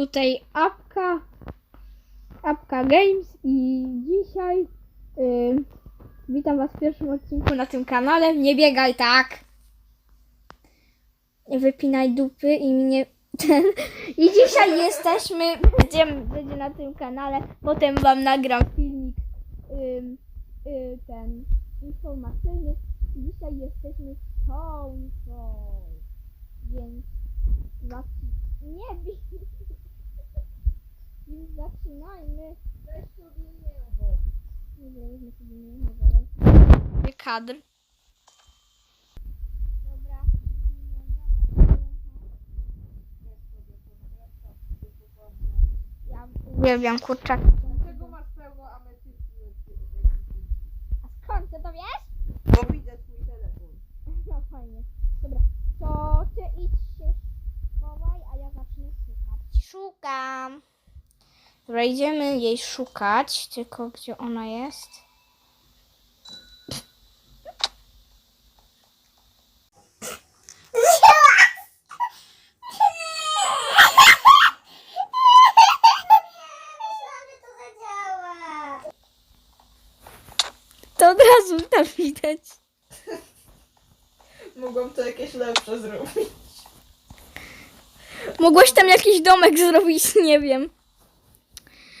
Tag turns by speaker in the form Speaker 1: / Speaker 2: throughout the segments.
Speaker 1: tutaj apka, apka Games i dzisiaj yy, witam Was w pierwszym odcinku na tym kanale. Nie biegaj tak! nie Wypinaj dupy i mnie ten. I dzisiaj jesteśmy, będzie będzie na tym kanale, potem Wam nagram filmik yy, yy, ten informacyjny. Dzisiaj jesteśmy z tą, więc... Laki. Nie bij zaczynajmy. Weź sobie niebo. Nie weźmy sobie niebo. Nie kadr. Dobra. Ja uwielbiam kurczak. Dlaczego masz pełno ametystu? A skąd ty to wiesz? Bo widzę twój telefon. No fajnie. Dobra. To ty idź się schowaj, a ja zacznę szukać. Szukam. Dobra, idziemy jej szukać, tylko gdzie ona jest. To od razu tam widać. Mogłam to jakieś lepsze zrobić. Mogłaś tam jakiś domek zrobić, nie wiem.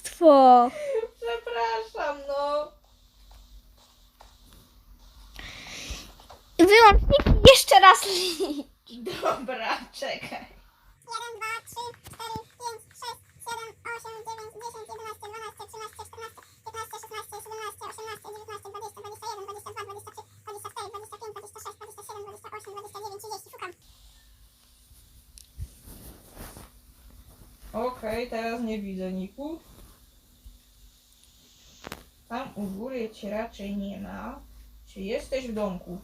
Speaker 1: oszustwo! Przepraszam, no. Wyłącznik jeszcze raz Dobra, czekaj. 1,
Speaker 2: 2, 3, 4, 5, 6, 7, 8, 9, 10, 11, 12, 13, 14, 15, 16, 17, 18, 19, 20, 21, 22, 23, 24, 25, 26, 27, 28, 29, 30,
Speaker 1: Okej, teraz nie widzę Niku. Tam u góry cię raczej nie ma. Czy jesteś w domku?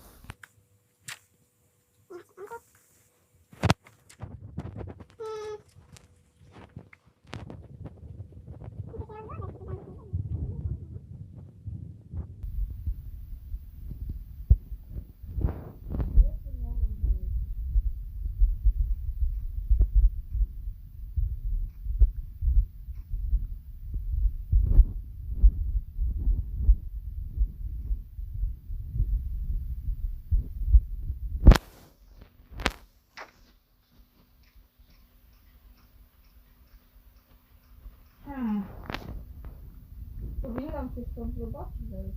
Speaker 1: tam, to jest tam zobaczyć, ale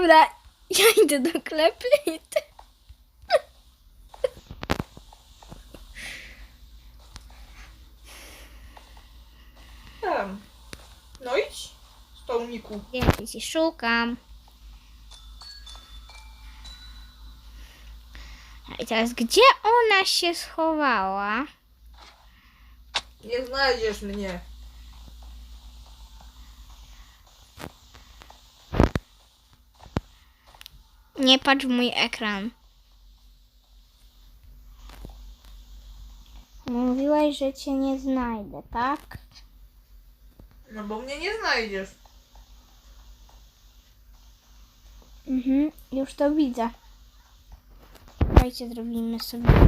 Speaker 1: Dobra, ja idę do klepy. i ty... Tam. No idź. Ja się szukam. I teraz, gdzie ona się schowała? Nie znajdziesz mnie. Nie patrz w mój ekran. Mówiłeś, że cię nie znajdę, tak?
Speaker 2: No bo mnie nie znajdziesz.
Speaker 1: Mhm, już to widzę. Dajcie, zrobimy sobie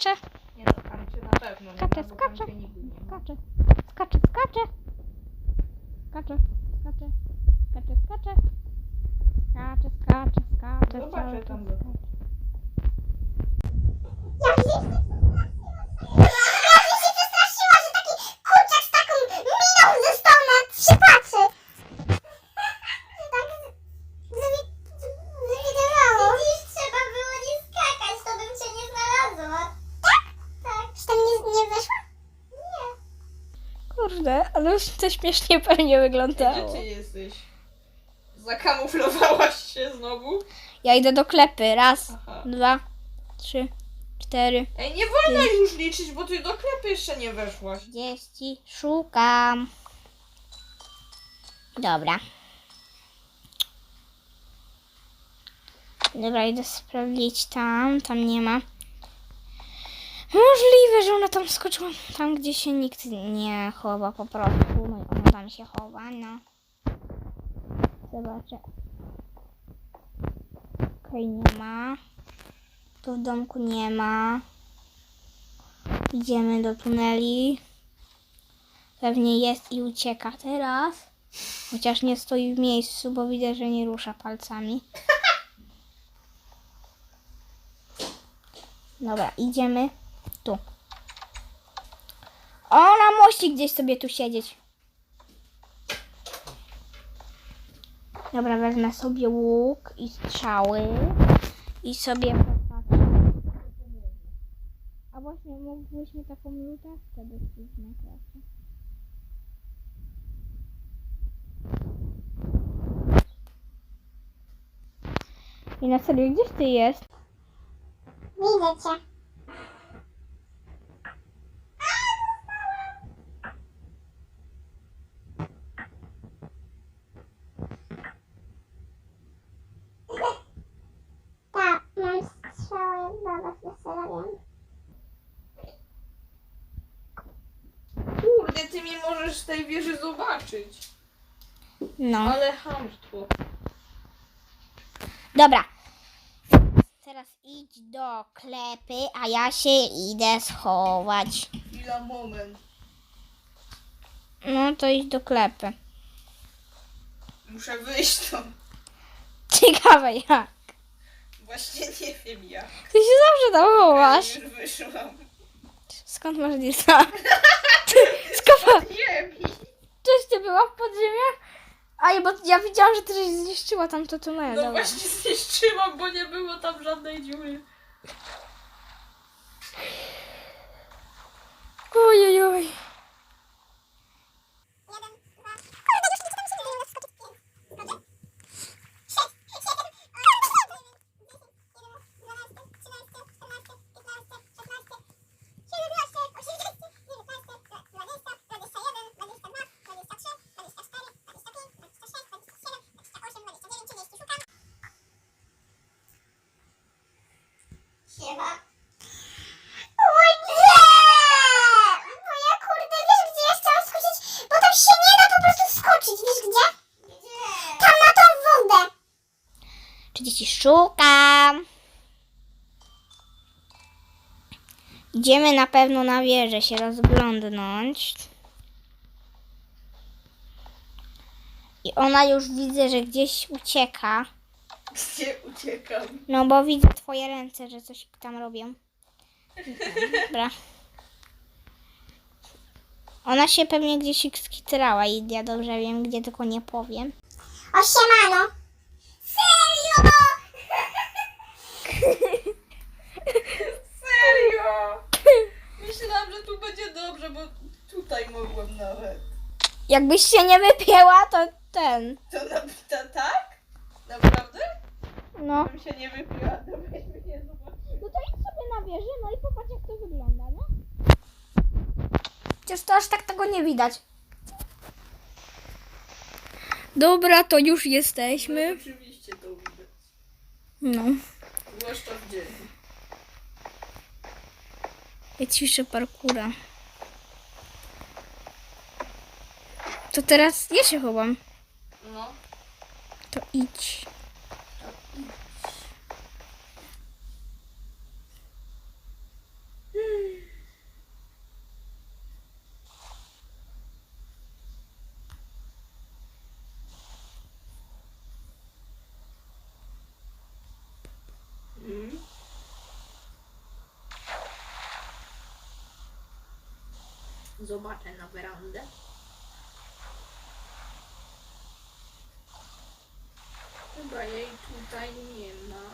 Speaker 1: skacze. Nie no, na pewno. Nie Skacze, ma, skacze. Skacze, skacze, skacze. Skacze, skacze, skacze, skacze. Skacze, skacze, skacze. Zobaczę tam go. to śmiesznie pewnie wygląda. Gdzie ty jesteś? Zakamuflowałaś się znowu? Ja idę do klepy. Raz, Aha. dwa, trzy, cztery. Ej, nie wolno już liczyć, bo ty do klepy jeszcze nie weszłaś. Trzydzieści. Szukam. Dobra. Dobra, idę sprawdzić tam. Tam nie ma. Możliwe, że ona tam skoczyła tam, gdzie się nikt nie chowa po prostu. No i ona tam się chowa, no. Zobaczę. Okej, okay, nie ma. Tu w domku nie ma. Idziemy do tuneli. Pewnie jest i ucieka teraz. Chociaż nie stoi w miejscu, bo widzę, że nie rusza palcami. Dobra, idziemy. Tu. Ona musi gdzieś sobie tu siedzieć. Dobra, wezmę sobie łuk i strzały i sobie A właśnie, mógłbyśmy taką lutawkę dostać na I na serio, gdzieś ty jest? Widzę cię. No. Ale hamstwo. Dobra. Teraz idź do klepy, a ja się idę schować. Chwila, moment. No to idź do klepy. Muszę wyjść tam. Ciekawe jak. Właśnie nie wiem jak. Ty się zawsze tam wołasz. Ja już wyszłam. Skąd masz disa? Skąd? Nie Cześć, ty była w podziemiach? A bo ja widziałam, że ty żeś zniszczyła tam to tunel. No Dobra. właśnie zniszczyłam, bo nie było tam żadnej dziury. Czy dzieci szukam? Idziemy na pewno na wieżę się rozglądnąć. I ona już widzę, że gdzieś ucieka. Gdzie uciekam? No bo widzę twoje ręce, że coś tam robią. Dobra. Ona się pewnie gdzieś skitrała i ja dobrze wiem, gdzie tylko nie powiem. O siemano, Serio? Myślałam, że tu będzie dobrze, bo tutaj mogłem nawet. Jakbyś się nie wypięła, to ten. To, na, to tak? Naprawdę? No. Bym się nie wypiła, to byśmy nie zobaczyli. No to idź sobie na wieżę, no i popatrz jak to wygląda, no. Chociaż to aż tak tego nie widać. Dobra, to już jesteśmy. No no. Zwłaszcza w dzień. Ja ciszę parkura. To teraz ja się chowam. No. To idź. To idź. Chyba jej tutaj nie ma.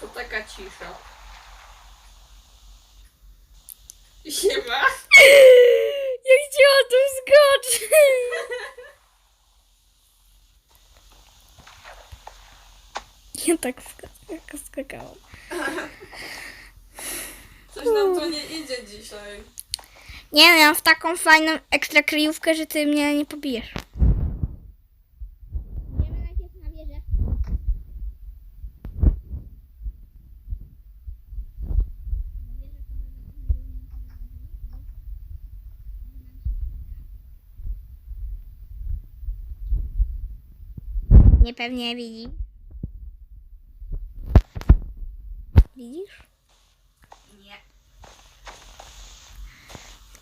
Speaker 1: To taka cisza. Siema. ja tak sk- skakałam. Coś nam tu nie idzie dzisiaj. Nie, no, miałam w taką fajną ekstra kryjówkę, że ty mnie nie pobijesz. Nie pewnie widzi. Widzisz? Nie.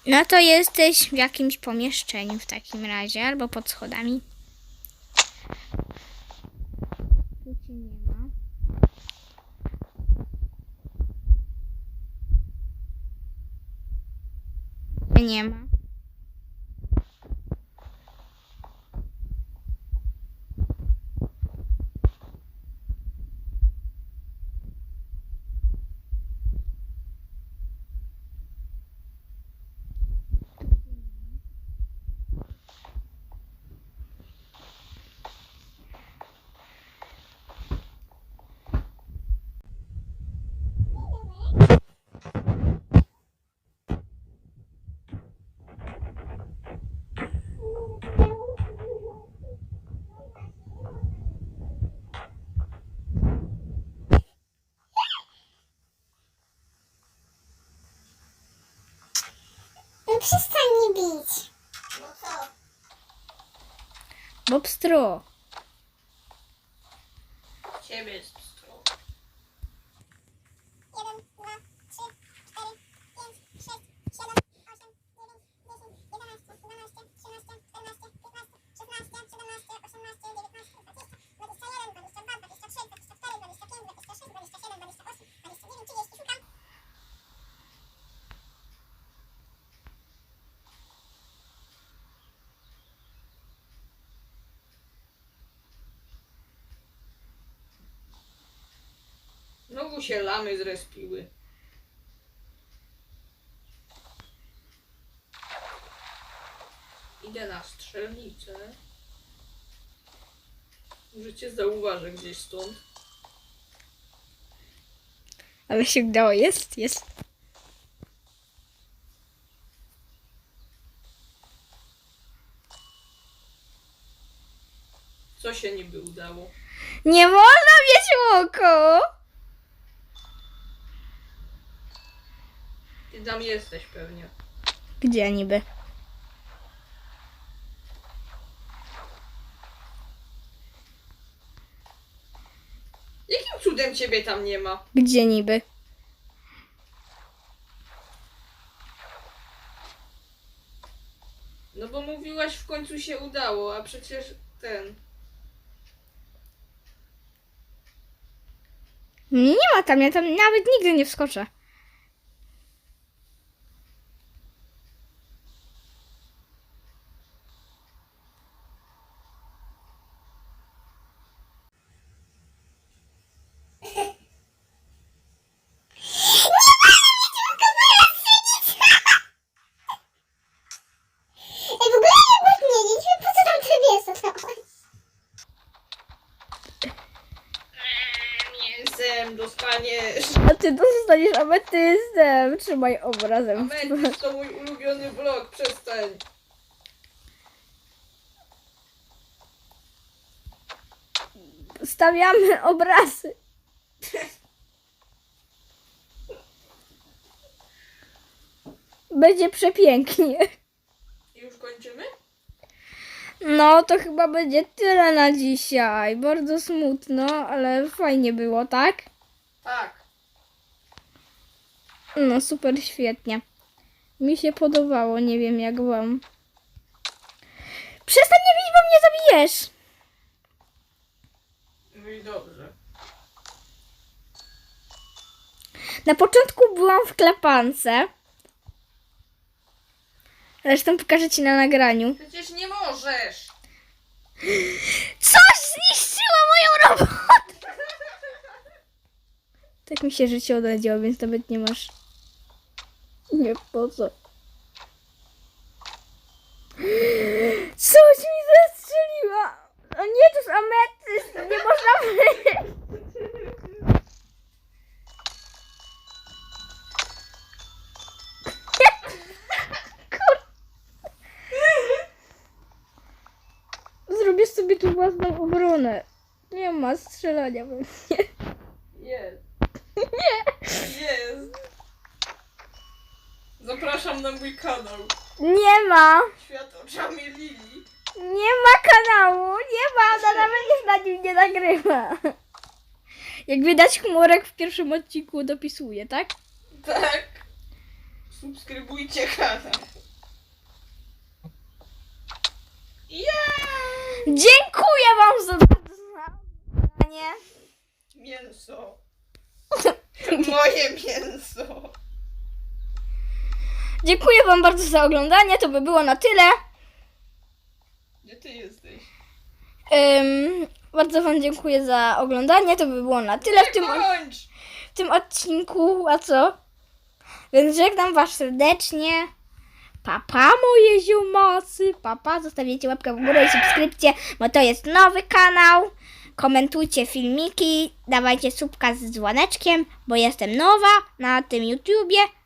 Speaker 1: No to jesteś w jakimś pomieszczeniu w takim razie, albo pod schodami.
Speaker 2: przestań mnie bić.
Speaker 1: No co? Bobstro. Ciebie jest Znowu się lamy zrespiły. Idę na strzelnicę. cię zauważyć gdzieś stąd. Ale się udało. Jest, jest. Co się niby udało? Nie wolno mieć oko! tam jesteś pewnie. Gdzie niby? Jakim cudem ciebie tam nie ma? Gdzie niby? No bo mówiłaś w końcu się udało, a przecież ten. Nie ma tam, ja tam nawet nigdy nie wskoczę. Ametyzem! Trzymaj obrazem. Ametyst to mój ulubiony vlog, przestań. Stawiamy obrazy. Będzie przepięknie. I już kończymy? No, to chyba będzie tyle na dzisiaj. Bardzo smutno, ale fajnie było, tak? Tak. No super, świetnie. Mi się podobało, nie wiem jak wam. Przestań nie bić, bo mnie zabijesz! No i dobrze. Na początku byłam w klepance. Zresztą pokażę ci na nagraniu. Przecież nie możesz! Coś zniszczyło moją robotę! Tak mi się życie odrodziło, więc nawet nie masz. Nie po co. Coś mi zastrzeliła! O no nie, to jest ametyst! Nie można Zrobię sobie tu własną obronę. Nie ma strzelania we mnie. Jest. Nie! Jest. Zapraszam na mój kanał. Nie ma. Świat oczami Lili. Nie ma kanału, nie ma, ona nawet nic na nim nie nagrywa. Jak widać, chmurek w pierwszym odcinku dopisuje, tak? Tak. Subskrybujcie kanał. Yeah! Dziękuję wam za oglądanie. Mięso. Moje mięso. Dziękuję Wam bardzo za oglądanie. To by było na tyle. Gdzie ty jesteś? Ym, bardzo Wam dziękuję za oglądanie. To by było na tyle w tym, w tym odcinku. A co? Więc żegnam Was serdecznie. Papa pa, moje ziomasy. Papa, pa. zostawiajcie łapkę w górę i subskrypcję, bo to jest nowy kanał. Komentujcie filmiki, dawajcie subka z dzwoneczkiem, bo jestem nowa na tym YouTubie.